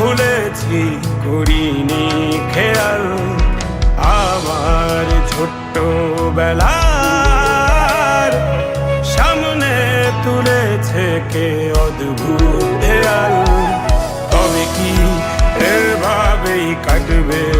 ভুলেছি, করিনি খেয়াল। আমার ছোট্ট বেলার সামনে তুলেছে কে অদ্ভুত দেয়াল তবে কি এভাবেই কাটবে?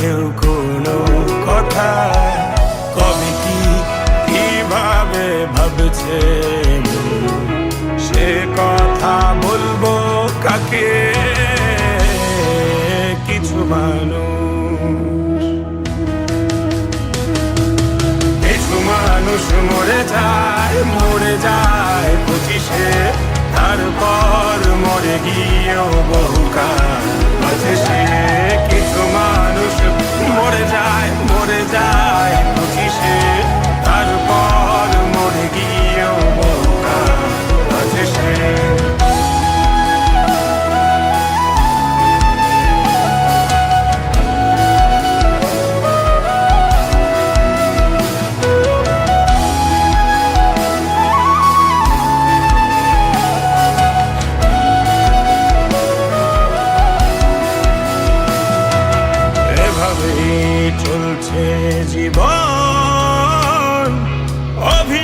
কেউ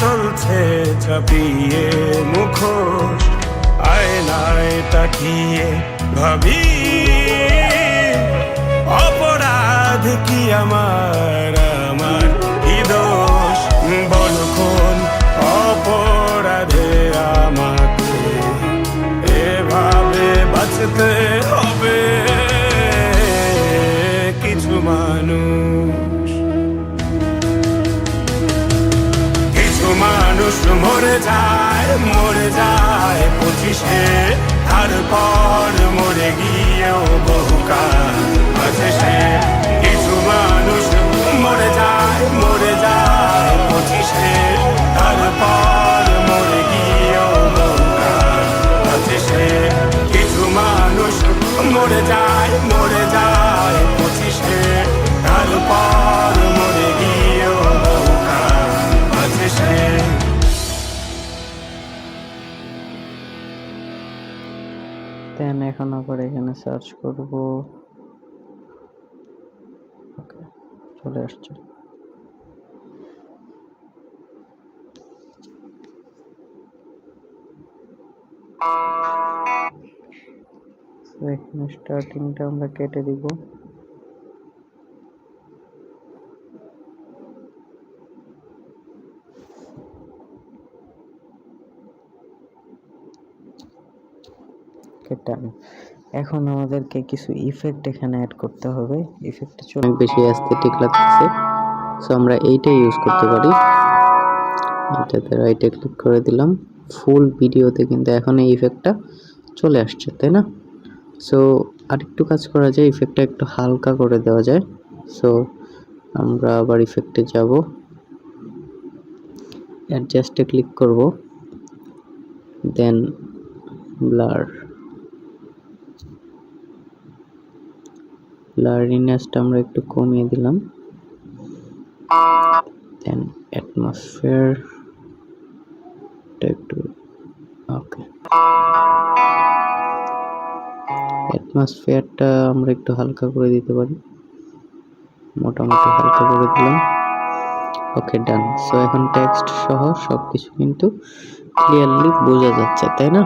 চলছে চাপিয়ে মুখোশ, আয়নায় তাকিয়ে ভাবি, অপরাধ কি আমার আমার কি দোষ? বলখন অপরাধে আমাকে এভাবে বাঁচতে পঁচিশে তারপর মরে গিয়েও বহুকাল সার্চ করব। ওকে চলে আসছে। এখানে স্টার্টিংটা আমরা কেটে দিব। কেটে এখন আমাদেরকে কিছু ইফেক্ট এখানে অ্যাড করতে হবে। ইফেক্টটা অনেক বেশি অ্যাস্থেটিক লাগতেছে। সো আমরা এইটা ইউজ করতে পারি। এটাতে রাইটে ক্লিক করে দিলাম। ফুল ভিডিওতে কিন্তু এখন এই ইফেক্টটা চলে আসছে, তাই না? সো আরেকটু কাজ করা যায়। ইফেক্টটা একটু হালকা করে দেওয়া যায়। সো আমরা আবার ইফেক্টে যাব। অ্যাডজাস্টে ক্লিক করব। দেন ব্লার ব্লারিনেসটা আমরা একটু কমিয়ে দিলাম। দেন অ্যাটমসফিয়ার একটু ওকে অ্যাটমসফিয়ারটা আমরা একটু হালকা করে দিতে পারি। মোটামুটি হালকা করে দিলাম। ওকে ডান সো এখন টেক্সট সহ সব কিছু কিন্তু ক্লিয়ারলি বোঝা যাচ্ছে, তাই না?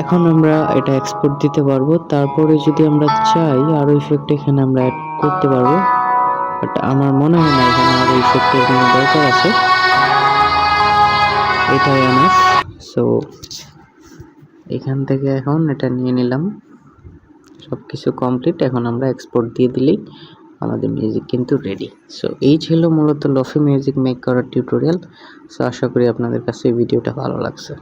এখন আমরা এটা এক্সপোর্ট দিতে পারব। তারপরে যদি আমরা চাই, আরও ইফেক্ট এখানে আমরা অ্যাড করতে পারব। বাট আমার মনে হয় না, এখানে আরও ইফেক্টের কোনো দরকার আছে। এটাই এনাফ সো এখান থেকে এখন এটা নিয়ে নিলাম। সব কিছু কমপ্লিট এখন আমরা এক্সপোর্ট দিয়ে দিলেই আমাদের মিউজিক কিন্তু রেডি সো এই ছিল মূলত লফি মিউজিক মেক করার টিউটোরিয়াল সো আশা করি আপনাদের কাছে ভিডিওটা ভালো লাগছে।